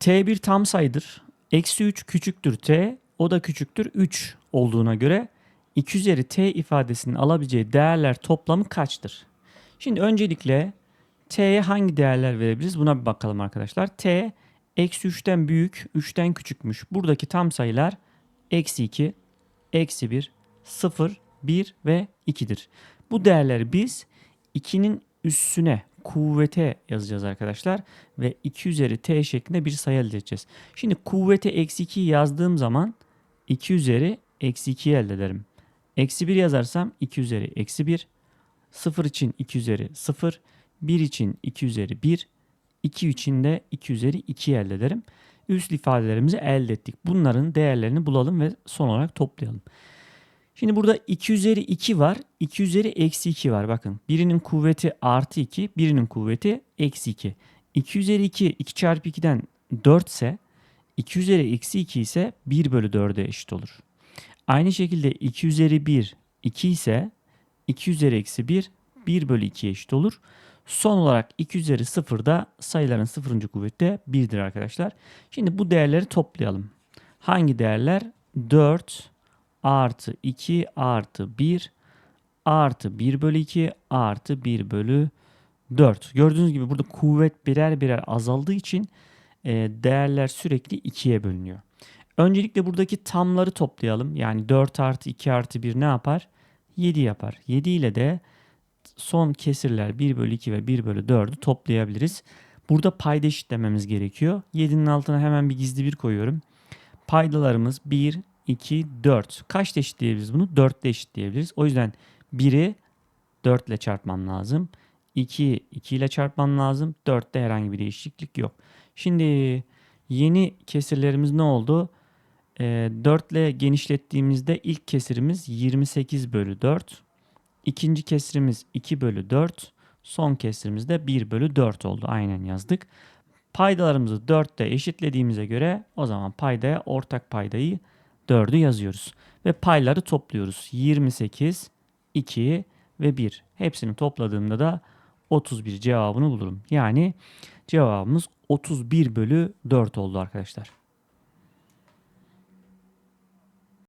t bir tam sayıdır. Eksi 3 küçüktür t, o da küçüktür 3 olduğuna göre 2 üzeri t ifadesinin alabileceği değerler toplamı kaçtır? Şimdi öncelikle t'ye hangi değerler verebiliriz buna bir bakalım arkadaşlar. t eksi 3'ten büyük, 3'ten küçükmüş. Buradaki tam sayılar eksi 2, eksi 1, 0, 1 ve 2'dir. Bu değerleri biz 2'nin üssüne, kuvvete yazacağız arkadaşlar. Ve 2 üzeri t şeklinde bir sayı elde edeceğiz. Şimdi kuvvete eksi 2'yi yazdığım zaman 2 üzeri eksi 2'yi elde ederim. Eksi 1 yazarsam 2 üzeri eksi 1. 0 için 2 üzeri 0. 1 için 2 üzeri 1. 2 için de 2 üzeri 2 elde ederim. Üst ifadelerimizi elde ettik. Bunların değerlerini bulalım ve son olarak toplayalım. Şimdi burada 2 üzeri 2 var. 2 üzeri eksi 2 var. Bakın birinin kuvveti artı 2, birinin kuvveti eksi 2. 2 üzeri 2, 2 çarpı 2'den 4 ise 2 üzeri eksi 2 ise 1 bölü 4'e eşit olur. Aynı şekilde 2 üzeri 1, 2 ise 2 üzeri eksi 1, 1 bölü 2'ye eşit olur. Son olarak 2 üzeri 0 da sayıların 0. kuvveti de 1'dir arkadaşlar. Şimdi bu değerleri toplayalım. Hangi değerler? 4 artı 2 artı 1 artı 1 bölü 2 artı 1 bölü 4. Gördüğünüz gibi burada kuvvet birer birer azaldığı için e, değerler sürekli 2'ye bölünüyor. Öncelikle buradaki tamları toplayalım. Yani 4 artı 2 artı 1 ne yapar? 7 yapar. 7 ile de son kesirler 1 bölü 2 ve 1 bölü 4'ü toplayabiliriz. Burada payda eşitlememiz gerekiyor. 7'nin altına hemen bir gizli bir koyuyorum. Paydalarımız 1, 2, 4. Kaçta eşitleyebiliriz bunu? 4 ile eşitleyebiliriz. O yüzden 1'i 4 ile çarpmam lazım. 2'yi 2 ile çarpmam lazım. 4'te herhangi bir değişiklik yok. Şimdi yeni kesirlerimiz ne oldu? E, 4 ile genişlettiğimizde ilk kesirimiz 28 bölü 4. İkinci kesrimiz 2 bölü 4. Son kesrimiz de 1 bölü 4 oldu. Aynen yazdık. Paydalarımızı 4'te eşitlediğimize göre o zaman paydaya ortak paydayı 4'ü yazıyoruz. Ve payları topluyoruz. 28, 2 ve 1. Hepsini topladığımda da 31 cevabını bulurum. Yani cevabımız 31 bölü 4 oldu arkadaşlar.